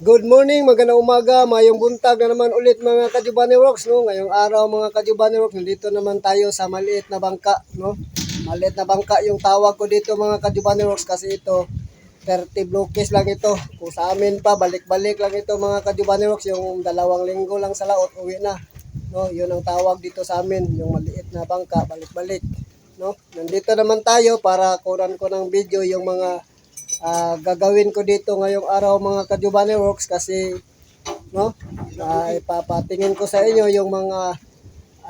Good morning, magandang umaga, mayong buntag na naman ulit mga Kajubani Rocks, no? Ngayong araw mga Kajubani Rocks, nandito naman tayo sa maliit na bangka, no? Maliit na bangka yung tawag ko dito mga Kajubani Rocks kasi ito 30 blockes lang ito. Kung sa amin pa, balik-balik lang ito mga Kajubani Rocks, yung dalawang linggo lang sa laot, uwi na. No, yun ang tawag dito sa amin, yung maliit na bangka, balik-balik. No? Nandito naman tayo para kunan ko ng video yung mga ah, gagawin ko dito ngayong araw mga Kajubani Works kasi no ah, ipapatingin ko sa inyo yung mga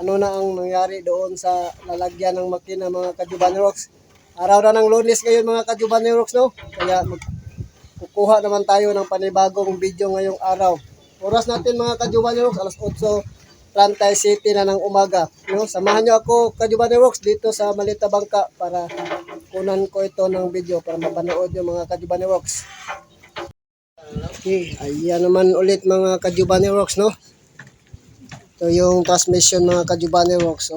ano na ang nangyari doon sa lalagyan ng makina mga Kajubani Works. Araw na ng lunes ngayon mga Kajubani Works no. Kaya kukuha naman tayo ng panibagong video ngayong araw. Oras natin mga Kajubani Works alas 8 Plantay City na ng umaga. No? Samahan nyo ako Kajubani Works dito sa Malita Bangka para kunan ko ito ng video para mapanood yung mga Kajubani Works. Okay, ayan naman ulit mga Kajubani Works, no? Ito yung transmission mga Kajubani Works.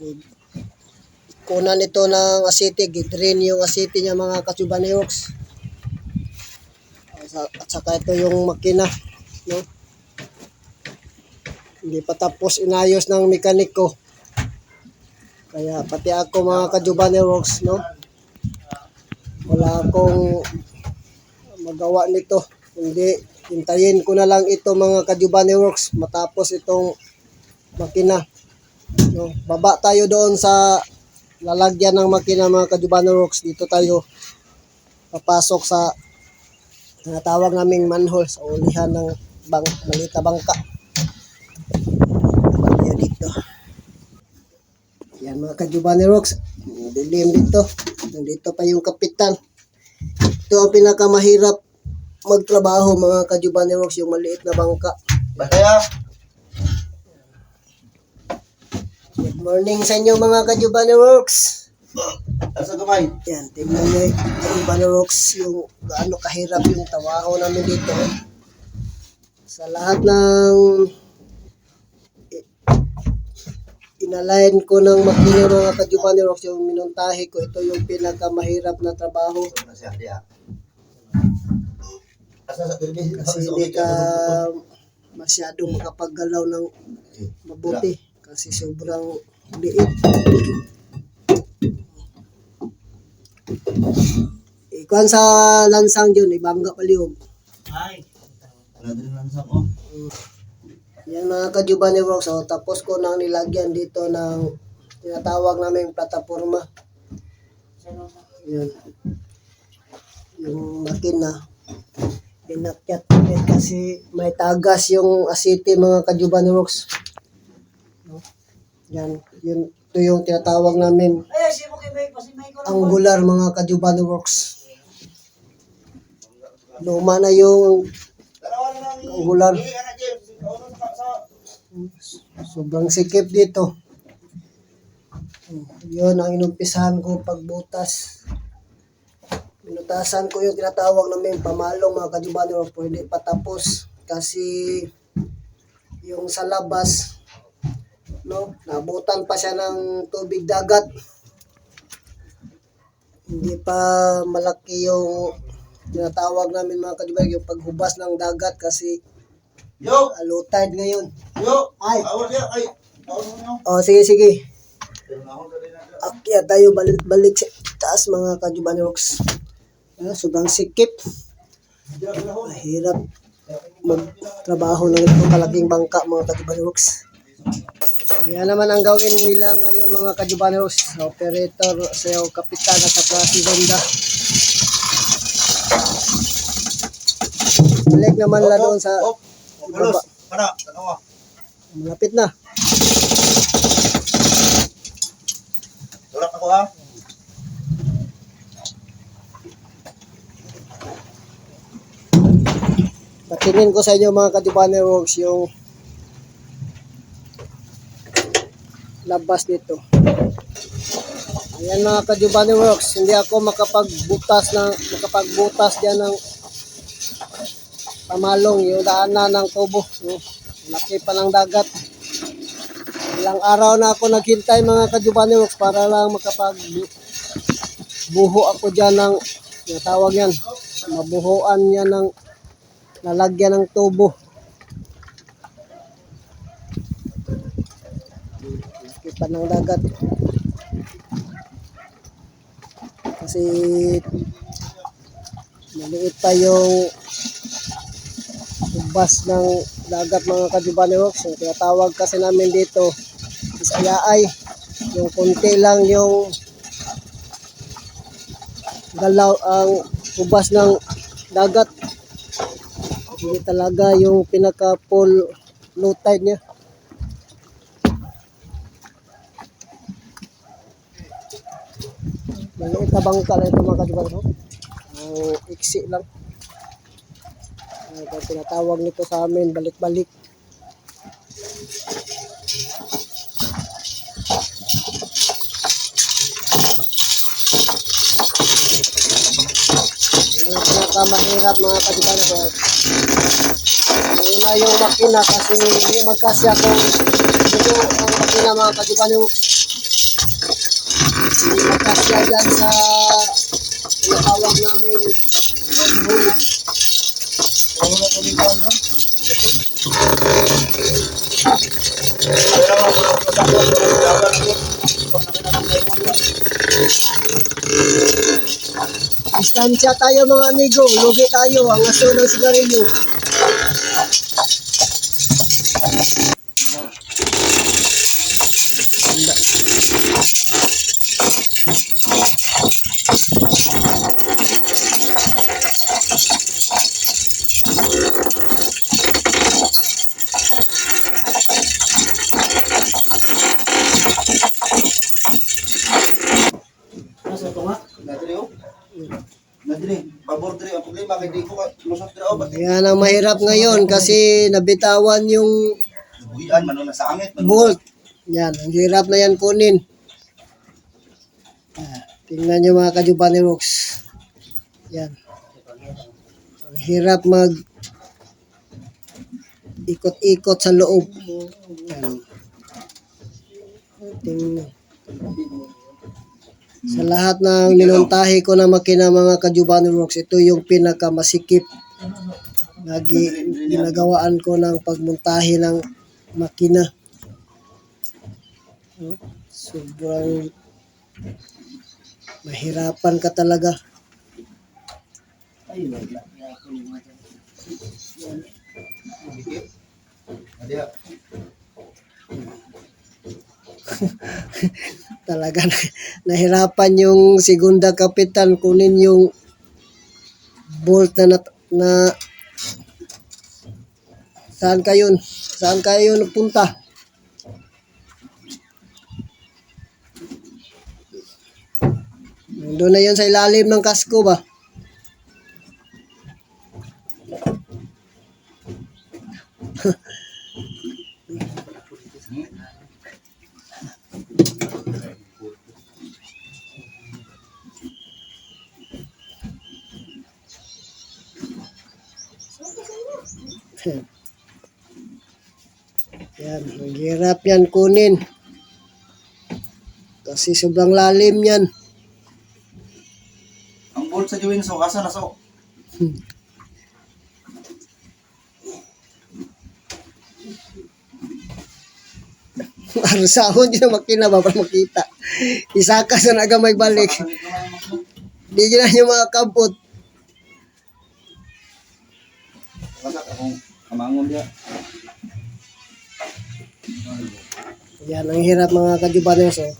Okay. Kunan ito ng asiti, gidrin yung asiti niya mga Kajubani Works. At saka ito yung makina, no? Hindi pa tapos inayos ng mekaniko. Kaya pati ako mga Kajubani Works, no? Wala akong magawa nito. Hindi, hintayin ko na lang ito mga Kajubani Works matapos itong makina. No? Baba tayo doon sa lalagyan ng makina mga Kajubani Works. Dito tayo papasok sa tinatawag naming manhole sa ulihan ng bang, malita bangka. Tayo dito. Yan mga Kajubani Rocks. Dilim dito. Nandito pa yung kapitan. Ito ang pinakamahirap magtrabaho mga Kajubani Rocks, yung maliit na bangka. Bataya. Good morning sa inyo mga Kajubani Rocks. Asa gamay? Yan, tingnan nyo yung Kajubani Rocks, yung gaano kahirap yung trabaho namin dito. Sa lahat ng inalain ko ng makina mga Kajubani Rocks, yung minuntahe ko, ito yung pinakamahirap na trabaho. Kasi hindi ka masyadong makapaggalaw ng mabuti kasi sobrang liit. Ikuan sa lansang yun, ibangga paliog. Ay. Wala din lang sa ko. Yan mga kajuban ni Works. So, tapos ko nang nilagyan dito ng tinatawag namin plataforma. Yan. Yung makina. Pinakyat ulit kasi may tagas yung asiti mga kajuban ni Works. No? Yan. Yun, ito yung tinatawag namin angular mga kajuban ni Works. Luma na yung angular. Eh, anak James. Ano sa sa Sobrang sikip dito. Yun ang inumpisahan ko pagbutas. Binutasan ko yung tinatawag namin pamalong mga kadibano pwede patapos kasi yung sa labas no nabutan pa siya ng tubig dagat hindi pa malaki yung tinatawag namin mga kadibano yung paghubas ng dagat kasi Yo, low tide ngayon yo. Ay. Awal dia. Ay. Awal mo oh sige sige akyat tayo balik-balik sa taas mga Kajubani Rocks. Ah, sobrang sikip. Mahirap magtrabaho ng itong kalaking bangka mga Kajubani Rocks. Yan naman ang gawin nila ngayon mga Kajubani Rocks. Operator, sayo, kapitan at saka si Honda. Balik naman la doon sa Oh, balos. Para, tanawa. malapit na. Tulak ako ha. Patingin ko sa inyo mga Kajubani Works yung labas nito. Ayan mga Kajubani Works, hindi ako makapagbutas ng makapagbutas diyan ng pamalong yung daanan ng tubo. No? Laki pa ng dagat. Ilang araw na ako naghintay mga Kajubani Works para lang makapag buho ako diyan ng tawag yan mabuhuan niya ng lalagyan ng tubo. Laki pa ng dagat. Kasi maliit pa yung ubas ng dagat mga kadibani rocks. Yung tinatawag kasi namin dito is ayaay. Yung konti lang yung galaw ang ubas ng dagat. Hindi talaga yung pinaka full low tide niya. Maliit na bangka lang ito mga kadibani rocks. Ang iksi lang. Ano tinatawag nito sa amin, balik-balik. Yung pinakamahirap mga kadiban ko. Una yung makina kasi hindi magkasya kung ito ang makina mga kadiban ko. Hindi magkasya dyan sa tinatawag namin ang mo. Distansya tayo mga amigo, lugi tayo, ang aso ng sigarilyo. Lusot diri oh. Bakit? Yan ang mahirap ngayon kasi nabitawan yung Buhian man na sa angit. bolt. Yan, ang hirap na yan kunin. Ah, tingnan nyo mga kajubani rocks. Yan. Ang hirap mag ikot-ikot sa loob. Yan. Tingnan. Sa lahat ng ninuntahi ko na makina mga kajubani rocks, ito yung pinakamasikip na gi- ginagawaan ko ng pagmuntahi ng makina. Sobrang mahirapan ka talaga. Talaga na- nahirapan yung segunda kapitan kunin yung bolt na, nat- na saan kayo saan kayo nagpunta Doon na yun sa ilalim ng kasko ba? Yan, ang hirap yan kunin. Kasi sobrang lalim yan. Ang bolt sa Jewin so asa na so. Arusahon yun ang makina ba para makita. Isaka sa nagamay balik. Sakit naman yung makina. Di na nyo makakabot. Wasak akong kamangon dia. Yan, ang hirap mga kajubanes. Oh.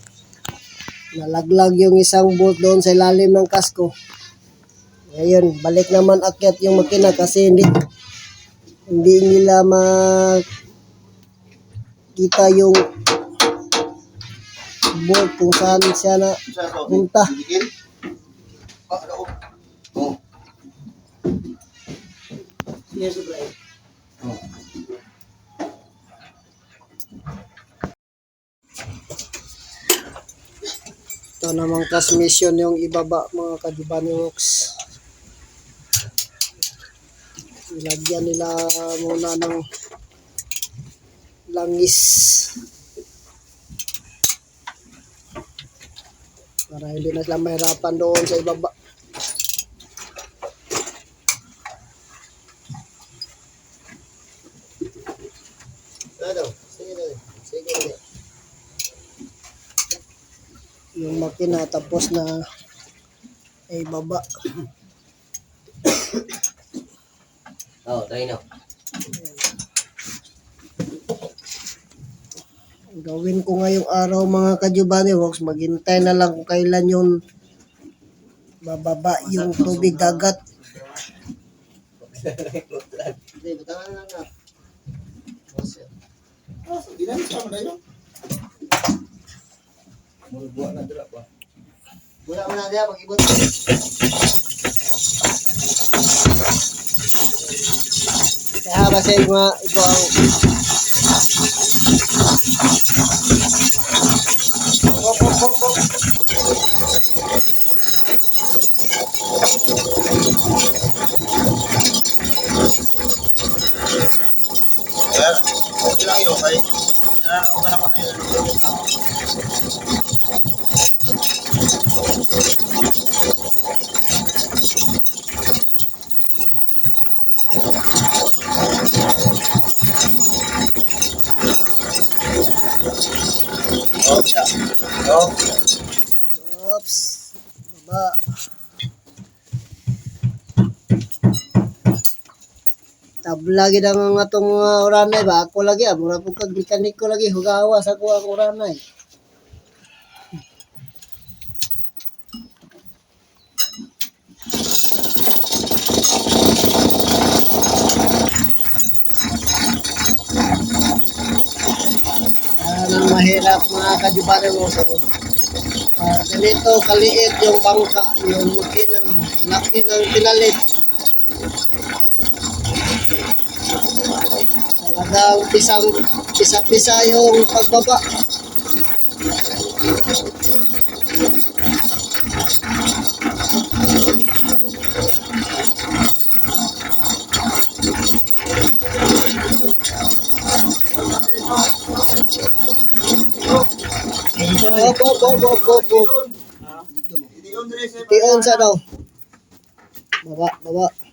Nalaglag yung isang bolt doon sa ilalim ng kasko. Ngayon, balik naman akyat yung makina kasi hindi hindi nila makita yung bolt kung saan siya na. Punta. Oh. Oh. Oh. Ito namang transmission yung ibaba mga kadibani works. Ilagyan nila muna ng langis. Para hindi na sila mahirapan doon sa ibaba. Yung makina tapos na ay baba. Oh, try now. Ang gawin ko ngayong araw mga Kajubani Works, maghintay na lang kung kailan yung bababa yung tubig dagat. Hindi, bitawan na lang na. Buwa na dira pa. Wala mo na diya, pag-ibot. Kaya ba sa mga ito ang Hop, hop, hop, hop. Kaya, okay lang yun, okay? Kaya, okay lang ako na yun. Oh, siya. Oh, Oops. Baba. Tabla gid ang atong mga oranay ba ako lagi ah mura pud kag mekaniko lagi hugawa sa ko ang oranay. Ang mahirap mga kadibare mo sa Ah, ganito kaliit yung bangka, yung laki ng, laki ng pinalit. Talagang pisang, pisa-pisa yung pagbaba. Op, op, op, op, op, op. Tion sa daw. Baba, baba.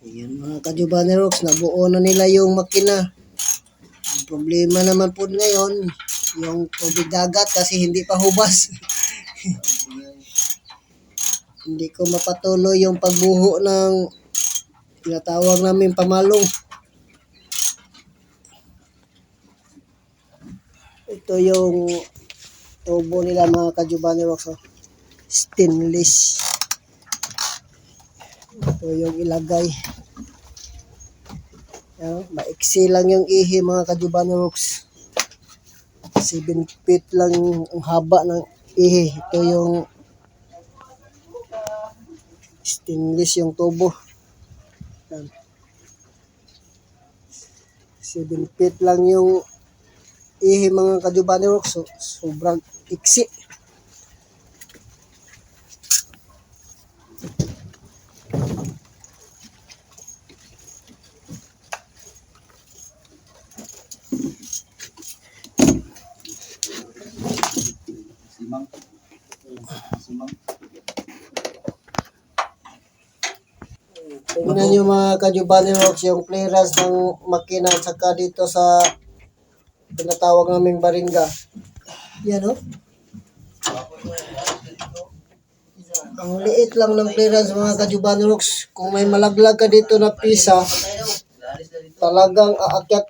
Ayan mga kajubanerox, nabuo na nila yung makina. Ang problema naman po ngayon, yung tubig dagat kasi hindi pa hubas. hindi ko mapatuloy yung pagbuho ng tinatawag namin pamalong. Ito yung tubo nila mga kajubani rocks. Oh. Stainless. Ito yung ilagay. Yan, maiksi lang yung ihi mga kajubani rocks. 7 feet lang ang haba ng ihi. Ito yung stainless yung tubo. Yan. 7 feet lang yung ihi mga kajubani work. So, sobrang iksi. Kajubani works yung clearance ng makina at saka dito sa tinatawag naming baringa. Yan o. Ang liit lang ng clearance mga kajubani works. Kung may malaglag ka dito na pisa, talagang aakyat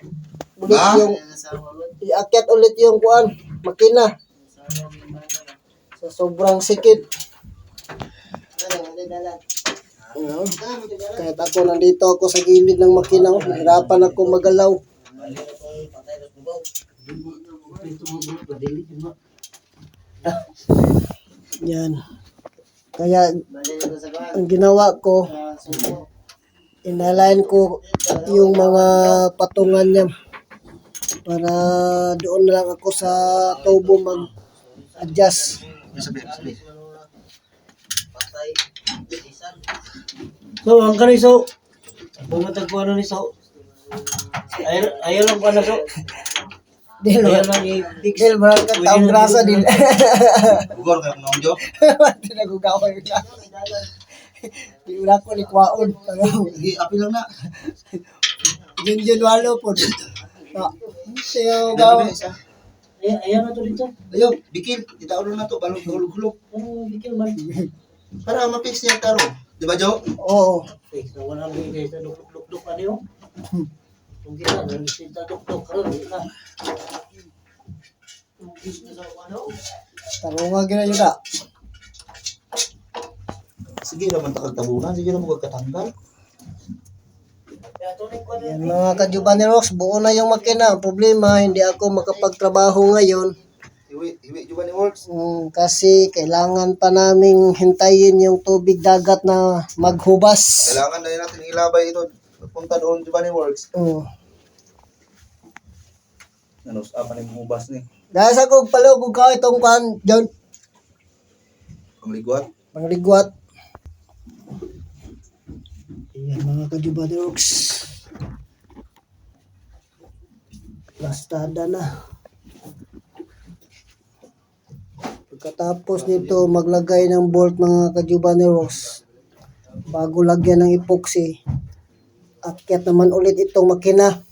ulit yung iakyat ulit yung kuan, makina. So, sobrang sikip. Ano? Kahit ako nandito ako sa gilid ng makina, oh, nahirapan ako magalaw. Yan. Kaya ang ginawa ko, inalign ko yung mga patungan niya para doon na lang ako sa tubo mag-adjust. Sabi, sabi. So, ang kani so, bumatag ko ano ni so, ayaw, ayaw lang ko na so, Dil, ayaw lang i-fix. dil, marang ka taong grasa din. Ugor ka ng jo. Tinagugaway ka. Di wala ko ni kwaon. Sige, api lang na. Yun yun walo po. Ah, Siya Dali, gawa. dali, isa. Ay, ayan na to dito. Ayaw, bikil. Itaon na to, balong hulog-hulog. Ano, bigyan man. Para ma-fix niya taro. Di ba, Jo? Oo. Fix na wala mo guys na duk-duk-duk ano yun. Kung kita, nalisin na duk-duk. Karoon, di ka. Yung business ako, ano? Tarunga gina yun na. Sige naman takagtabunan. Sige naman magkatanggal. Yan mga kajuban ni Rox, buo na yung makina. Problema, hindi ako makapagtrabaho ngayon. Iwi, iwi, Giovanni Works. Mm, kasi kailangan pa naming hintayin yung tubig dagat na maghubas. Kailangan na natin ilabay ito. Punta doon, Giovanni Works. Mm. Ano, sa apan yung hubas ni. Dahil sa kong palugog ka itong pan, John, Pangligwat. pangligwat. Ayan mga kajuban ni Rox. Lastada na. Pagkatapos nito, maglagay ng bolt mga kajuban ni Rox. Bago lagyan ng epoxy. Akyat naman ulit itong makina.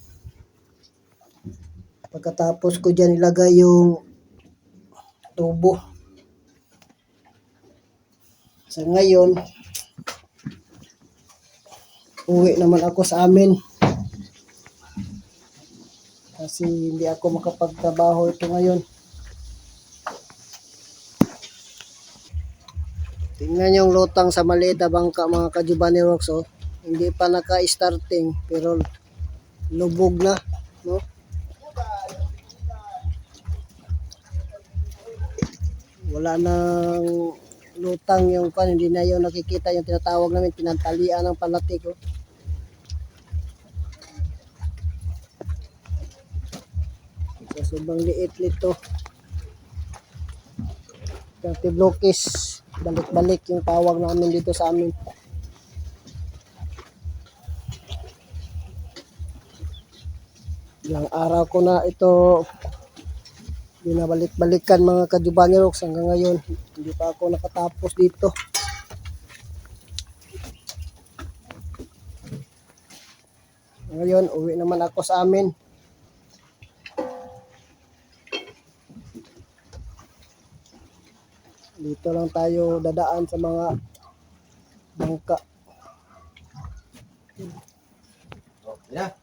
Pagkatapos ko dyan ilagay yung tubo. Sa ngayon, uwi naman ako sa amin. Kasi hindi ako makapagtrabaho ito ngayon. Tingnan yung lutang sa maliit na bangka mga kajubani rocks oh. Hindi pa naka-starting pero lubog na, no? Wala nang lutang yung kan hindi na yung nakikita yung tinatawag namin pinantalian ng palatik oh. So, sobrang liit nito. 30 blokis. Balik-balik yung tawag namin dito sa amin. Ilang araw ko na ito binabalik-balikan mga kadubani rocks hanggang ngayon. Hindi pa ako nakatapos dito. Ngayon, uwi naman ako sa amin. Dito lang tayo dadaan sa mga bangka. Yeah.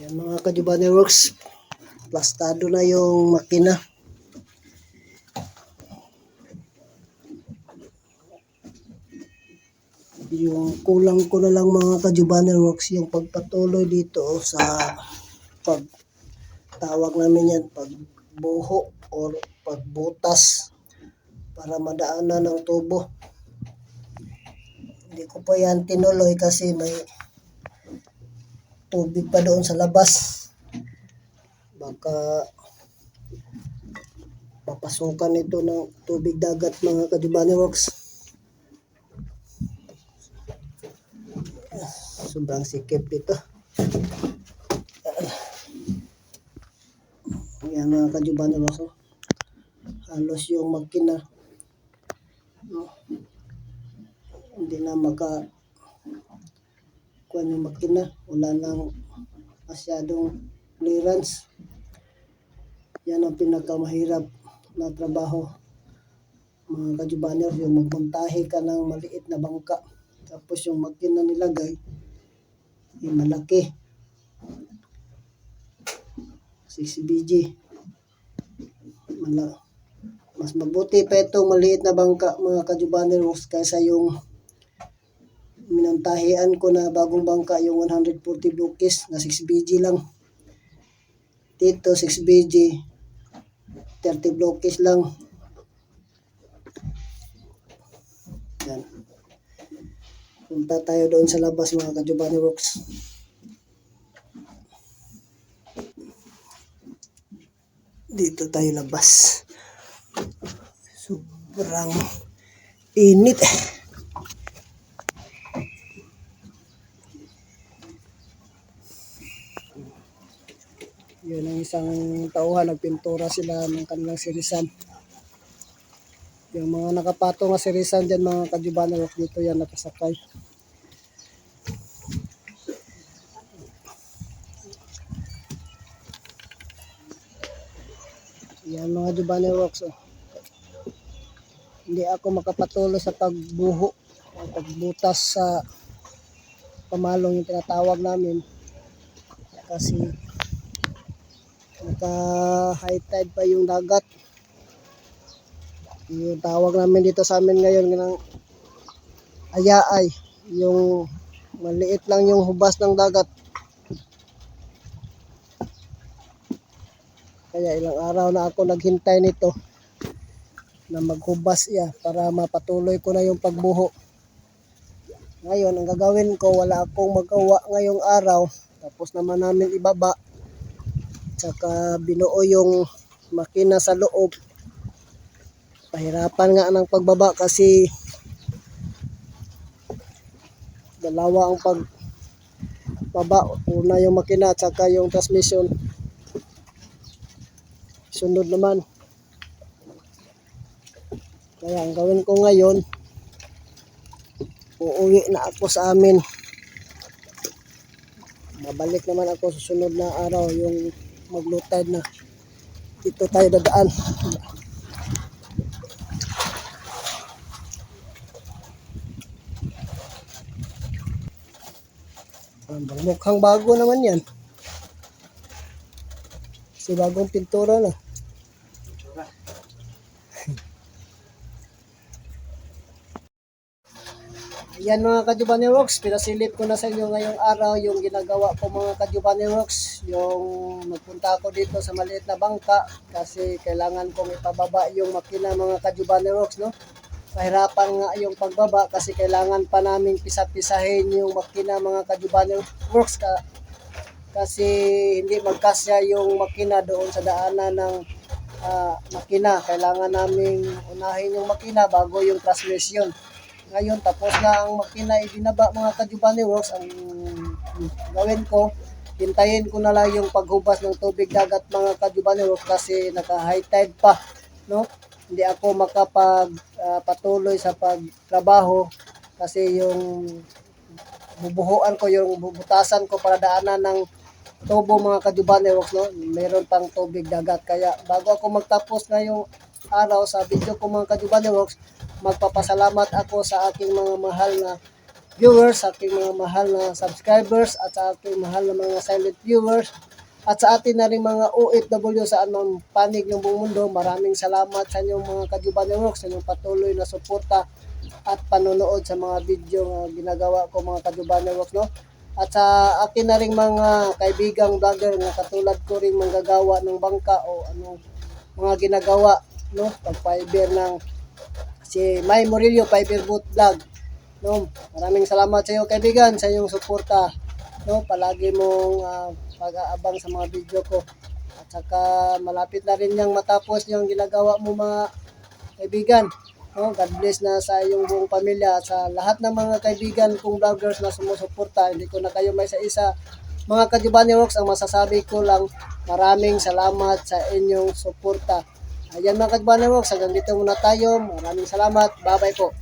Yan mga Kajubani Works. Plastado na yung makina. Yung kulang ko na lang mga Kajubani Works yung pagpatuloy dito sa pag tawag namin yan pagbuho or pagbutas para madaanan ng tubo. Hindi ko pa yan tinuloy kasi may tubig pa doon sa labas. Baka papasukan ito ng tubig dagat mga kadibani works. Sobrang sikip ito. Yan mga kadibani works. oh. Halos yung makina. No? Hindi na maka kuha yung makina. Wala nang masyadong clearance. Yan ang pinakamahirap na trabaho. Mga kajubaners, yung magmontahe ka ng maliit na bangka. Tapos yung makina nilagay, yung malaki. 6BG. Mala mas mabuti pa itong maliit na bangka mga kajubaners kaysa yung minantahian ko na bagong bangka yung 140 blokis na 6BG lang. Dito 6BG 30 blokis lang. Yan. Punta tayo doon sa labas mga kajubani rocks. Dito tayo labas. Sobrang init. Yun ang isang tauhan, nagpintura sila ng kanilang sirisan. Yung mga nakapatong na sirisan dyan, mga kajubano rock dito yan nakasakay. Yan mga Jubane Rocks. Oh. Hindi ako makapatuloy sa pagbuho o pagbutas sa pamalong yung tinatawag namin. Kasi naka high tide pa yung dagat. Yung tawag namin dito sa amin ngayon ng ayaay. Yung maliit lang yung hubas ng dagat. Kaya ilang araw na ako naghintay nito na maghubas iya para mapatuloy ko na yung pagbuho. Ngayon, ang gagawin ko, wala akong magawa ngayong araw. Tapos naman namin ibaba. Tsaka binuo yung makina sa loob. Pahirapan nga ng pagbaba kasi dalawa ang pagbaba. Una yung makina at saka yung transmission sunod naman. Kaya ang gawin ko ngayon, uuwi na ako sa amin. Mabalik naman ako sa sunod na araw, yung maglutad na. Dito tayo dadaan. Mukhang bago naman yan. Si bagong pintura na. Yan mga Kajubani Works, pinasilip ko na sa inyo ngayong araw yung ginagawa ko mga Kajubani Works, yung magpunta ako dito sa maliit na bangka kasi kailangan kong ipababa yung makina mga Kajubani Works, no? Pahirapan nga yung pagbaba kasi kailangan pa naming pisa-pisahin yung makina mga Kajubani Works ka, kasi hindi magkasya yung makina doon sa daanan ng ah, makina. Kailangan naming unahin yung makina bago yung transmission. Ngayon, tapos na ang makina ibinaba mga Kajubani Works. Ang gawin ko, hintayin ko na lang yung paghubas ng tubig dagat mga Kajubani Works kasi naka high tide pa. No? Hindi ako makapag patuloy sa pagtrabaho kasi yung bubuhuan ko yung bubutasan ko para daanan ng tubo mga Kajubani Works no meron pang tubig dagat kaya bago ako magtapos ngayong araw sa video ko mga Kajubani Works magpapasalamat ako sa aking mga mahal na viewers, sa aking mga mahal na subscribers at sa aking mahal na mga silent viewers at sa atin na rin mga OFW sa anong panig ng buong mundo. Maraming salamat sa inyong mga Kajubani Works, sa inyong patuloy na suporta at panonood sa mga video na ginagawa ko mga Kajubani Works, no? At sa akin na rin mga kaibigang vlogger na katulad ko rin manggagawa ng bangka o anong mga ginagawa, no? Pag-fiber ng si May Murillo, Fiber Boot Vlog. No, maraming salamat sa iyo kaibigan sa iyong suporta. No, palagi mong ah, pag-aabang sa mga video ko. At saka malapit na rin yang matapos yung ginagawa mo mga kaibigan. Oh, God bless na sa iyong buong pamilya at sa lahat ng mga kaibigan kong vloggers na sumusuporta. Hindi ko na kayo may isa-isa. Mga Kadibani Rocks, ang masasabi ko lang, maraming salamat sa inyong suporta. Ayan mga Kadibani Rocks, hanggang dito muna tayo. Maraming salamat. Bye-bye po.